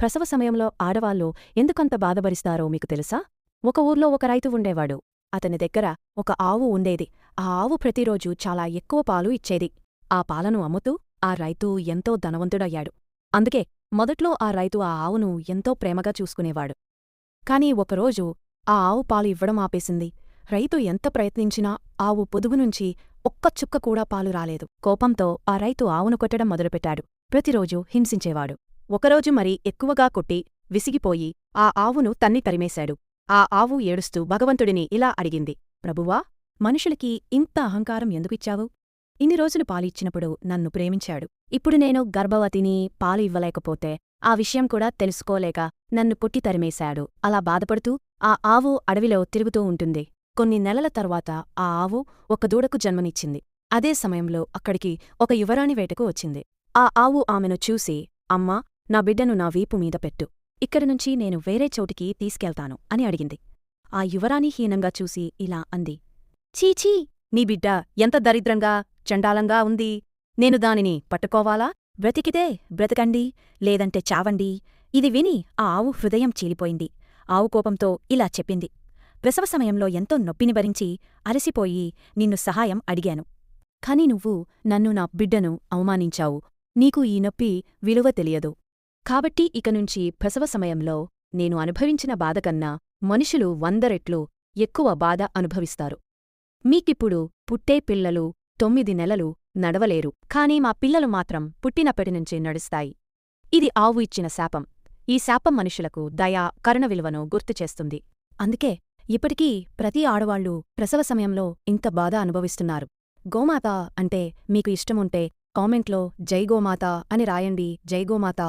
ప్రసవ సమయంలో ఆడవాళ్ళు ఎందుకంత బాధపరిస్తారో మీకు తెలుసా? ఒక ఊర్లో ఒక రైతు ఉండేవాడు. అతని దగ్గర ఒక ఆవు ఉండేది. ఆ ఆవు ప్రతిరోజు చాలా ఎక్కువ పాలు ఇచ్చేది. ఆ పాలను అమ్ముతూ ఆ రైతు ఎంతో ధనవంతుడయ్యాడు. అందుకే మొదట్లో ఆ రైతు ఆ ఆవును ఎంతో ప్రేమగా చూసుకునేవాడు. కాని ఒకరోజు ఆ ఆవు పాలు ఇవ్వడం ఆపేసింది. రైతు ఎంత ప్రయత్నించినా ఆవు పొదుగునుంచి ఒక్క చుక్క కూడా పాలు రాలేదు. కోపంతో ఆ రైతు ఆవును కొట్టడం మొదలుపెట్టాడు. ప్రతిరోజూ హింసించేవాడు. ఒకరోజు మరి ఎక్కువగా కొట్టి విసిగిపోయి ఆ ఆవును తన్ని తరిమేశాడు. ఆ ఆవు ఏడుస్తూ భగవంతుడిని ఇలా అడిగింది ప్రభువా మనుషులకి ఇంత అహంకారం ఎందుకిచ్చావు? ఇన్ని రోజులు పాలిచ్చినప్పుడు నన్ను ప్రేమించాడు. ఇప్పుడు నేను గర్భవతిని పాలు ఇవ్వలేకపోతే ఆ విషయం కూడా తెలుసుకోలేక నన్ను పుట్టి తరిమేశాడు. అలా బాధపడుతూ ఆ ఆవు అడవిలో తిరుగుతూ ఉంటుంది. కొన్ని నెలల తర్వాత ఆ ఆవు ఒక దూడకు జన్మనిచ్చింది. అదే సమయంలో అక్కడికి ఒక యువరాణి వేటకు వచ్చింది. ఆ ఆవు ఆమెను చూసి అమ్మా నా బిడ్డను నా వీపు మీద పెట్టు. ఇక్కడి నుంచి నేను వేరే చోటికి తీసుకెళ్తాను అని అడిగింది. ఆ యువరాణి హీనంగా చూసి ఇలా అంది. చీచీ నీ బిడ్డ ఎంత దరిద్రంగా చండాలంగా ఉంది. నేను దానిని పట్టుకోవాలా? బ్రతికితే బ్రతకండి లేదంటే చావండి. ఇది విని ఆ ఆవు హృదయం చీలిపోయింది. ఆవు కోపంతో ఇలా చెప్పింది. ప్రసవ సమయంలో ఎంతో నొప్పిని భరించి అలసిపోయి నిన్ను సహాయం అడిగాను. కాని నువ్వు నన్ను నా బిడ్డను అవమానించావు. నీకు ఈ నొప్పి విలువ తెలియదు. కాబట్టి ఇక నుంచి ప్రసవ సమయంలో నేను అనుభవించిన బాధకన్నా మనుషులు వందరెట్లు ఎక్కువ బాధ అనుభవిస్తారు. మీకిప్పుడు పుట్టే పిల్లలు తొమ్మిది నెలలు నడవలేరు. కానీ మా పిల్లలు మాత్రం పుట్టినప్పటినుంచే నడుస్తాయి. ఇది ఆవు ఇచ్చిన శాపం. ఈ శాపం మనుషులకు దయా కరుణ విలువను గుర్తుచేస్తుంది అందుకే ఇప్పటికీ ప్రతి ఆడవాళ్ళు ప్రసవ సమయంలో ఇంత బాధ అనుభవిస్తున్నారు. గోమాత అంటే మీకు ఇష్టముంటే కామెంట్లో జై గోమాత అని రాయండి. జై గోమాత